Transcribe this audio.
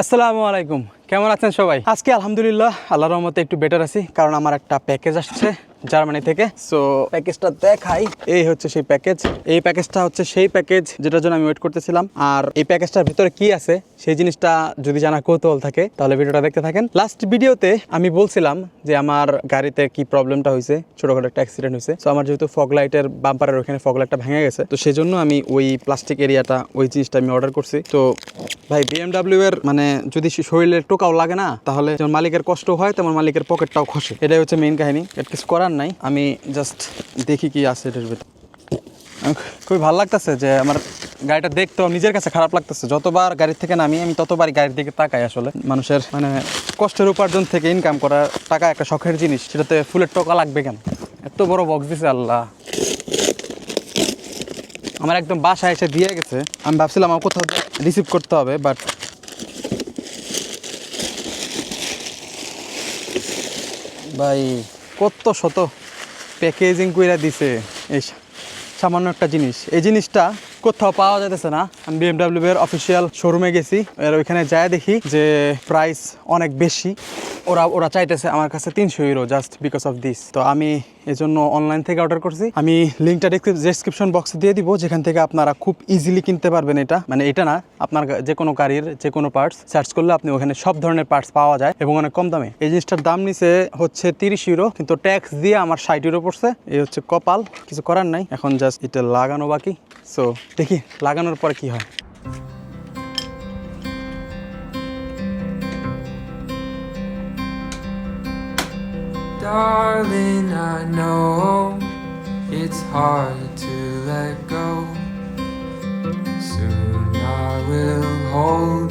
আসসালামু আলাইকুম। কেমন আছেন সবাই? আজকে আলহামদুলিল্লাহ, আল্লাহর রহমতে একটু বেটার আছি, কারণ আমার একটা প্যাকেজ আসছে। জার্মানি থেকে। সো প্যাকেজটা দেখাই। এই হচ্ছে সেই প্যাকেজ এই প্যাকেজটা হচ্ছে সেই প্যাকেজ যেটার জন্য আমি ওয়েট করতেছিলাম। আর এই প্যাকেজটার ভিতরে কি আছে, সেই জিনিসটা যদি জানা কৌতূহল থাকে, তাহলে ভিডিওটা দেখতে থাকেন। লাস্ট ভিডিওতে আমি বলছিলাম যে আমার গাড়িতে কি প্রবলেমটা হয়েছে, ছোটখাটো একটা অ্যাক্সিডেন্ট হয়েছে। সো আমার যেহেতু ফগ লাইটের বাম্পারের ওখানে ফগ লাইটটা ভেঙে গেছে, তো সেই জন্য আমি ওই প্লাস্টিক এরিয়াটা ওই জিনিসটা আমি অর্ডার করছি। তো ভাই বিএমডাব্লিউ এর মানে যদি শরীরে শরীরে টোকাও লাগে না, তাহলে যেমন মালিকের কষ্ট হয়, তেমন মালিকের পকেটটাও খসে। এটাই হচ্ছে মেইন কাহিনী। কিছু করার নাই। আমি জাস্ট দেখি কি আছে এটার ভিতরে। খুবই ভালো লাগতেছে যে আমার গাড়িটা দেখতেও নিজের কাছে খারাপ লাগতেছে। যতবার গাড়ির থেকে নামি, আমি ততবারই গাড়ির দিকে তাকাই আসলে। মানুষের মানে কষ্টের উপার্জন থেকে ইনকাম করার টাকা একটা শখের জিনিস, সেটাতে ফুলের টোকা লাগবে কেন? এত বড় বক্স দিছে আল্লাহ। আমার একদম বাসায় এসে দিয়ে গেছে। আমি ভাবছিলাম আমার কোথাও রিসিভ করতে হবে বাট ভাই কত শত প্যাকেজিং কইরা দিছে এই সামান্য একটা জিনিস। এই জিনিসটা কোথাও পাওয়া যাইতেছে না। আমি বিএমডাব্লিউ এর অফিসিয়াল শোরুমে গেছি। এর ওইখানে যায় দেখি যে প্রাইস অনেক বেশি। ওরা ওরা চাইতেছে আমার কাছে তিনশো euro just because of this তো আমি এই জন্য অনলাইন থেকে অর্ডার করছি। আমি লিঙ্কটা ডেসক্রিপশন বক্সে দিয়ে দিব, যেখান থেকে আপনারা খুব ইজিলি কিনতে পারবেন এটা। মানে এটা না, আপনার যে কোনো গাড়ির যে কোনো পার্টস সার্চ করলে আপনি ওখানে সব ধরনের পার্টস পাওয়া যায় এবং অনেক কম দামে। এই জিনিসটার দাম নিছে হচ্ছে তিরিশ ইউরো কিন্তু ট্যাক্স দিয়ে আমার ষাট ইউরো পড়ছে। এই হচ্ছে কপাল, কিছু করার নাই। এখন জাস্ট এটা লাগানো বাকি। সো দেখি লাগানোর পরে কি হয় Darling, I know it's hard to let go. Soon I will hold